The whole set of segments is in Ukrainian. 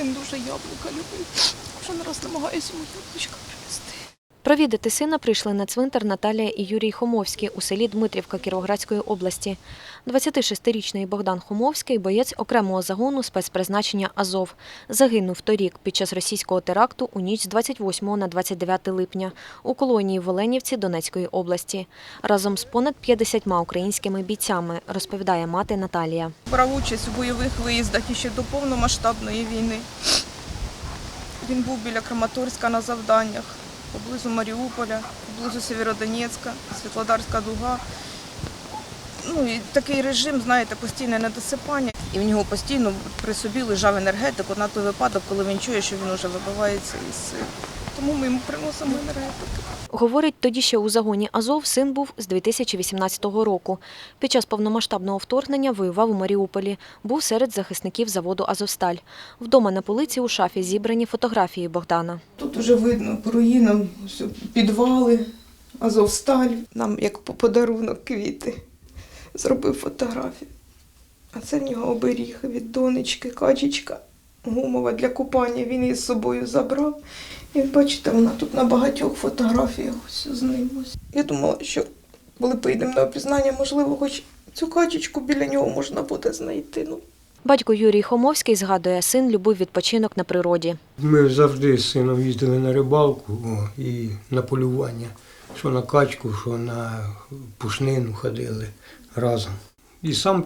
син дуже яблука любить. Кожен раз намагаюся йому яблучка принести. Провідати сина прийшли на цвинтар Наталія і Юрій Хомовський у селі Дмитрівка Кіровоградської області. 26-річний Богдан Хомовський – боєць окремого загону спецпризначення «Азов». Загинув торік під час російського теракту у ніч з 28 на 29 липня у колонії в Оленівці Донецької області. Разом з понад 50 українськими бійцями, розповідає мати Наталія. Брав участь у бойових виїздах і ще до повномасштабної війни. Він був біля Краматорська на завданнях, поблизу Маріуполя, поблизу Сєвєродонецька, Світлодарська дуга. Ну і такий режим, знаєте, постійне недосипання. І в нього постійно при собі лежав енергетик на той випадок, коли він чує, що він вже вибивається із сил. Тому ми йому приносимо енергетик. Говорить, тоді ще у загоні Азов син був з 2018 року. Під час повномасштабного вторгнення воював у Маріуполі. Був серед захисників заводу Азовсталь. Вдома на полиці у шафі зібрані фотографії Богдана. Тут вже видно по руїнам підвали, Азовсталь. Нам як по подарунок квіти. Зробив фотографію. А це в нього оберіг від донечки, качечка гумова для купання. Він її з собою забрав. І бачите, вона тут на багатьох фотографіях ось з ним. Ось. Я думала, що коли поїдемо на опізнання, можливо, хоч цю качечку біля нього можна буде знайти. Ну, Батько Юрій Хомовський згадує, син любив відпочинок на природі. Ми завжди з сином їздили на рибалку і на полювання. Що на качку, що на пушнину ходили разом. І сам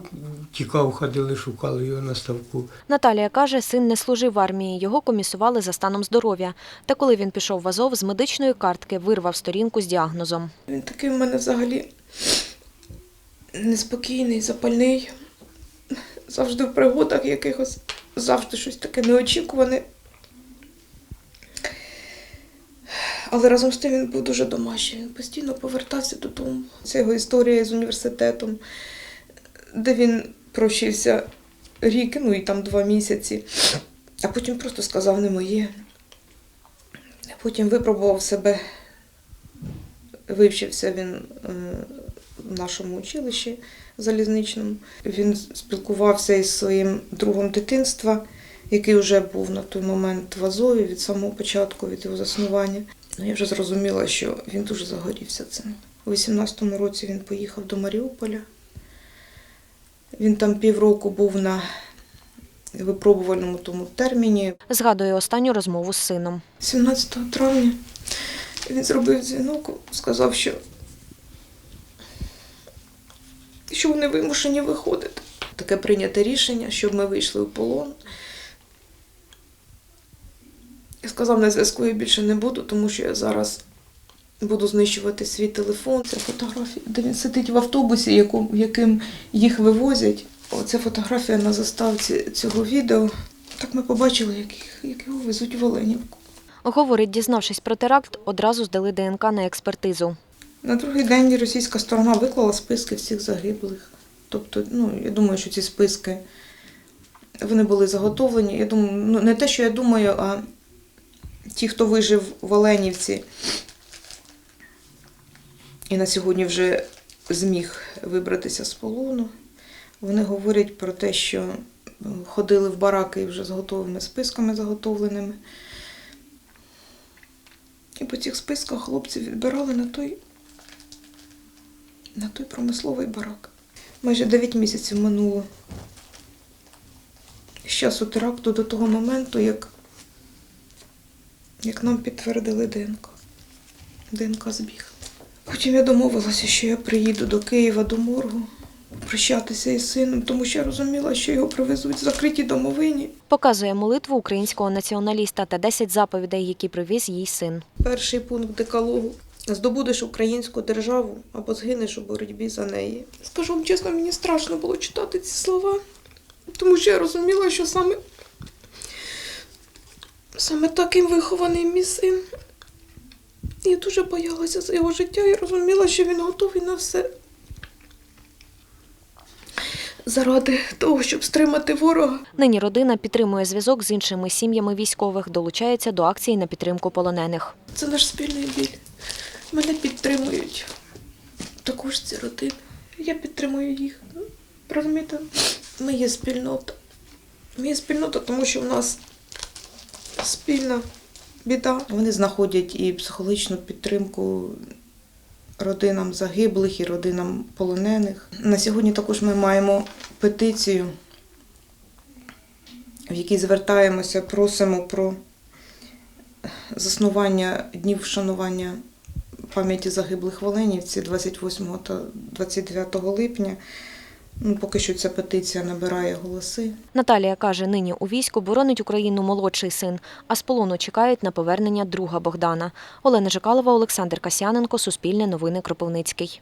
тікав, ходили, шукали його на ставку. Наталія каже, син не служив в армії, його комісували за станом здоров'я. Та коли він пішов в Азов, з медичної картки вирвав сторінку з діагнозом. Він такий в мене взагалі неспокійний, запальний, завжди в пригодах якихось, завжди щось таке неочікуване. Але разом з тим він був дуже домашній. Він постійно повертався додому. Це його історія з університетом, де він провчився рік, ну і там два місяці, а потім просто сказав не моє. Потім випробував себе Вивчився він е, в нашому училищі залізничному. Він спілкувався із своїм другом дитинства, який вже був на той момент в Азові від самого початку, від його заснування. Ну, я вже зрозуміла, що він дуже загорівся цим. У 18-му році він поїхав до Маріуполя. Він там півроку був на випробувальному тому терміні. Згадує останню розмову з сином. 17 травня він зробив дзвінок, сказав, що, що вони вимушені виходити. Таке прийняте рішення, щоб ми вийшли в полон. Я сказав, на зв'язку я більше не буду, тому що я зараз буду знищувати свій телефон. Це фотографія, де він сидить в автобусі, яку- яким їх вивозять. Оце фотографія на заставці цього відео. Так ми побачили, як, їх, як його везуть в Оленівку. Говорить, дізнавшись про теракт, одразу здали ДНК на експертизу. На другий день російська сторона виклала списки всіх загиблих. Тобто, ну, я думаю, що ці списки вони були заготовлені. Я думаю, ну не те, що я думаю, а ті, хто вижив в Оленівці і на сьогодні вже зміг вибратися з полону, вони говорять про те, що е, ходили в бараки вже з готовими списками заготовленими. І по цих списках хлопці відбирали на той, на той промисловий барак. Майже 9 місяців минуло з часу теракту до того моменту, як, як нам підтвердили ДНК. ДНК збіг. Потім я домовилася, що я приїду до Києва до моргу прощатися із сином, тому що я розуміла, що його привезуть в закритій домовині. Показує молитву українського націоналіста та 10 заповідей, які привіз їй син. Перший пункт декалогу. Здобудеш українську державу або згинеш у боротьбі за неї. Скажу вам чесно, мені страшно було читати ці слова, тому що я розуміла, що саме, саме таким вихований мій син. Я дуже боялася за його життя і розуміла, що він готовий на все. Заради того, щоб стримати ворога. Нині родина підтримує зв'язок з іншими сім'ями військових, долучається до акції на підтримку полонених. Це наш спільний біль. Мене підтримують також ці родини. Я підтримую їх. Розумієте, ми є спільнота. Ми є спільнота, тому що в нас спільна біда. Вони знаходять і психологічну підтримку родинам загиблих і родинам полонених. На сьогодні також ми маємо петицію, в якій звертаємося, просимо про заснування днів вшанування пам'яті загиблих в Оленівці 28 та 29 липня. Ну, поки що ця петиція набирає голоси. Наталія каже, нині у війську боронить Україну молодший син, а з полону чекають на повернення друга Богдана. Олена Жикалова, Олександр Касяненко, Суспільне новини Кропивницький.